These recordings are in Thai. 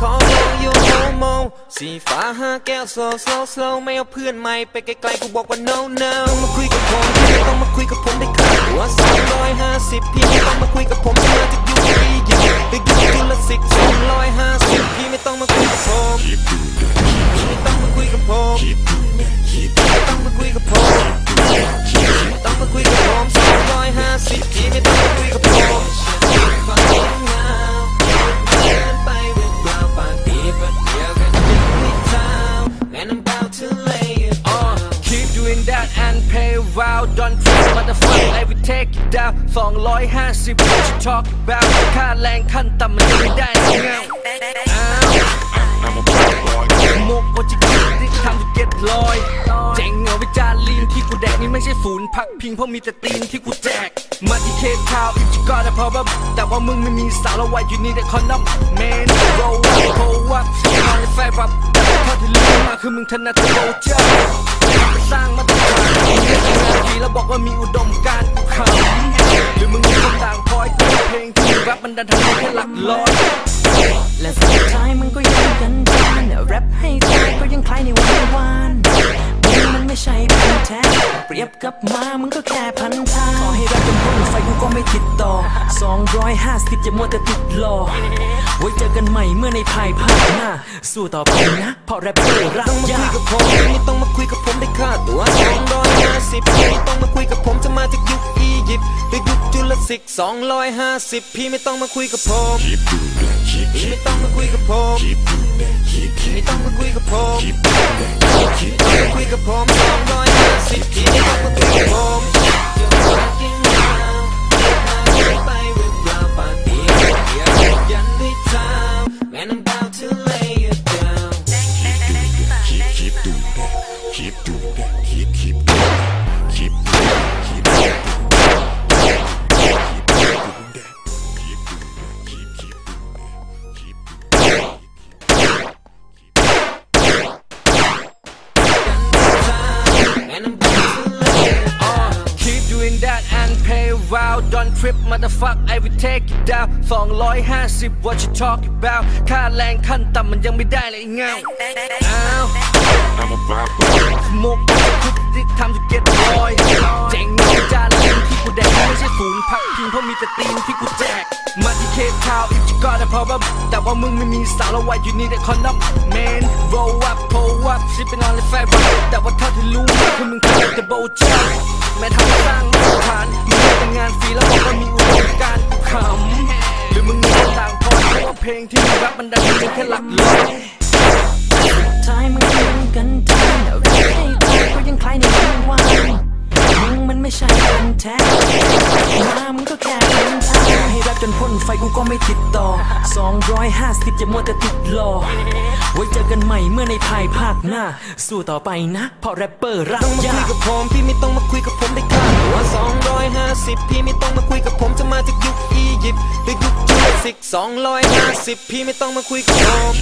ขอลองโยโฮโมสีฟ้าห้าแก้ว slow slow slow ไม่เอาเพื่อนใหม่ไปไกลๆกูบอกว่า no no มาคุยกับผมต้องมาคุยกับผมได้ค่าหัวสองร้อยห้าสิบพี่ต้องมาคุยกับ pay wow Don't trip motherfucker I will take it down 250 what you talk about ค่าแรงขั้นต่ำมันจะไม่ได้เงาอ้าวมกว่าจะคิดที่ทำจะเก็ตลอยเจ๋งเหรอวิจารณ์ลีนที่กูแดกนี่ไม่ใช่ฝูนพักพิงเพราะมีแต่ตีนที่กูแจกมาที่เคททาวน์อีกก็ได้เพราะว่าแต่ว่ามึงไม่มีสาวแล้วไว้อยู่นี่แต่คอนดัมแมนโร มึงถนัดโรเจอร์สร้างมาตรฐานเรีงานดีแล้วบอกว่ามีอุดมการณ์กูขำหรือมึงมีคนต่างคอยกูเพลงที่รับมันดันทำให้แค่หลักร้อยและสุดท้ายมันก็ยังกันดานแรปให้ตายก็ยังคล้ายในวันวานมึงมันไม่ใช่ รียบกับมามึงก็แค่พันทางขอให้รักกันบนไฟกูก็ไม่ติดต่อ 250อย่ามัวแต่ติดรอไว้เจอกันใหม่เมื่อในภายภาคหน้า สู้ต่อไปนะเพราะแรปเปอร์รักยากต้องมาคุยกับผมไม่ต้องมาคุยกับผมได้ค่าตัว250ไม่ต้องมาคุยกับผมจะมาจากยุคอียิปต์หรือยุคจุลศิษย์250 พี่ไม่ต้องมาคุยกับผมพี่ไม่ต้องมาคุยกับผมไม่ต้องมาคุยกับผมคุยกับผม250 city. Wow Don't trip motherfuck I will take it down 250 what you talk about ค่าแรงขั้นต่ำมันยังไม่ได้เลยไอ้เงาอ้าว I'm a rapper. มกทุกที่ทำจะเก็ อีกก็ได้เพราะว่าแต่ว่ามึงไม่มีสาวล้วไว้อยู่นี่แต่คอนดัมแมน roll up pull up ชิปเป็นออนไลน์แฟร์แต่ว่าเท่าที่รู้มาคือมึงแคือแต่โบเจอร์แม้ทำสร้างมาตรฐานมึงได้แต่งานฟรีแล้วบอกว่ามีอุดมการณ์กูขำหรือมึงมีคนต่างพอเพราะว่าเพลงที่มึงรับมันดังเป็นแค่หลักร้อยท้ายมันก็ยังกันดานแไฟกูก็ไม่ติดต่อ 250 อย่มัวแต่ติดรอ ไว้เจอกันใหม่เมื่อในภายภาคหน้า สู้ต่อไปนะ เพราะแรปเปอร์รักต้องมาคุยกับผม พี่ไม่ต้องมาคุยกับผมได้ค่ะว่า 250 พี่ไม่ต้องมาคุยกับผมจะมาจากยุคอียิปต์หรือยุคจูราสสิก250 พี่ไม่ต้องมาคุยกับผม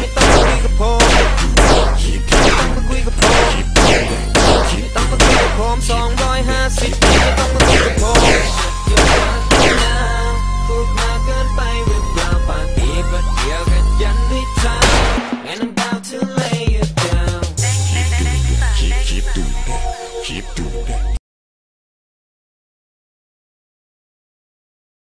ไม่ต้องมาคุยกับผมไม่ต้องมาคุยกับผมไม่ต้องมาคุยกับผม250 พี่ไม่ต้อง